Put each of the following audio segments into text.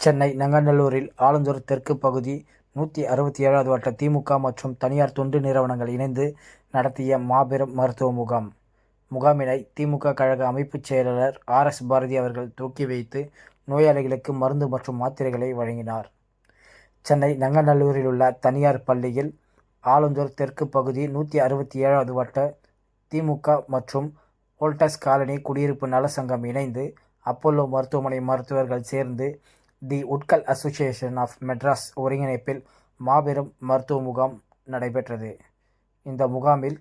சென்னை நங்கநல்லூரில் ஆலந்தூர் தெற்கு பகுதி நூற்றி அறுபத்தி ஏழாவது வட்ட திமுக மற்றும் தனியார் தொண்டு நிறுவனங்கள் இணைந்து நடத்திய மாபெரும் மருத்துவ முகாம். முகாமினை திமுக கழக அமைப்புச் செயலாளர் ஆர். எஸ். பாரதி அவர்கள் துவக்கி வைத்து நோயாளிகளுக்கு மருந்து மற்றும் மாத்திரைகளை வழங்கினார். சென்னை நங்கநல்லூரில் உள்ள தனியார் பள்ளியில் ஆலந்தூர் தெற்கு பகுதி நூற்றி அறுபத்தி ஏழாவது வட்ட திமுக மற்றும் வோல்டஸ் காலனி குடியிருப்பு நல சங்கம் இணைந்து அப்போலோ மருத்துவமனை மருத்துவர்கள் சேர்ந்து the Utkal association of Madras ஒருங்கிணைப்பில் மாபெரும் மருத்துவ முகாம் நடைபெற்றது. இந்த முகாமில்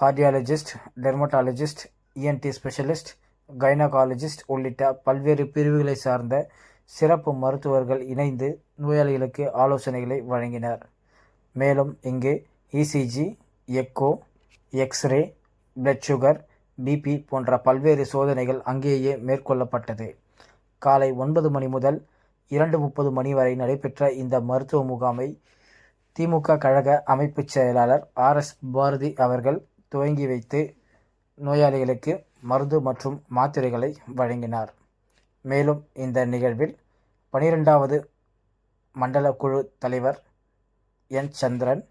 cardiologist dermatologist ENT specialist gynaecologist உள்ளிட்ட பல்வேறு பிரிவுகளை சார்ந்த சிறப்பு மருத்துவர்கள் இணைந்து நோயாளிகளுக்கு ஆலோசனைகளை வழங்கினர். மேலும் இங்கு ECG echo X-ray blood sugar BP போன்ற பல்வேறு சோதனைகள் அங்கேயே மேற்கொள்ளப்பட்டது. காலை ஒன்பது மணி முதல் இரண்டு முப்பது மணி வரை நடைபெற்ற இந்த மருத்துவ முகாமை திமுக கழக அமைப்புச் செயலாளர் ஆர் எஸ் பாரதி அவர்கள் துவங்கி வைத்து நோயாளிகளுக்கு மருந்து மற்றும் மாத்திரைகளை வழங்கினார். மேலும் இந்த நிகழ்வில் பனிரெண்டாவது மண்டல குழு தலைவர் என் சந்திரன்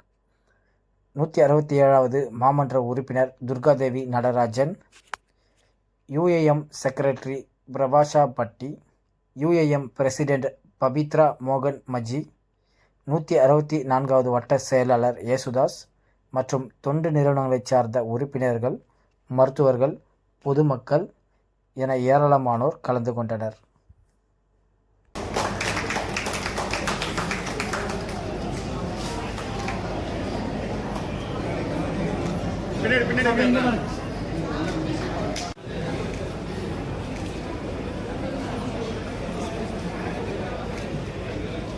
நூற்றி அறுபத்தி ஏழாவது மாமன்ற உறுப்பினர் Durgadevi Natarajan UAM secretary Prabhasha Patti UAM president Pabitra மோகன் மஜி நூற்றி அறுபத்தி நான்காவது வட்ட செயலாளர் யேசுதாஸ் மற்றும் தொண்டு நிறுவனங்களைச் சார்ந்த உறுப்பினர்கள் மருத்துவர்கள் பொதுமக்கள் என ஏராளமானோர் கலந்து கொண்டனர். பின்னாடி பின்னாடி.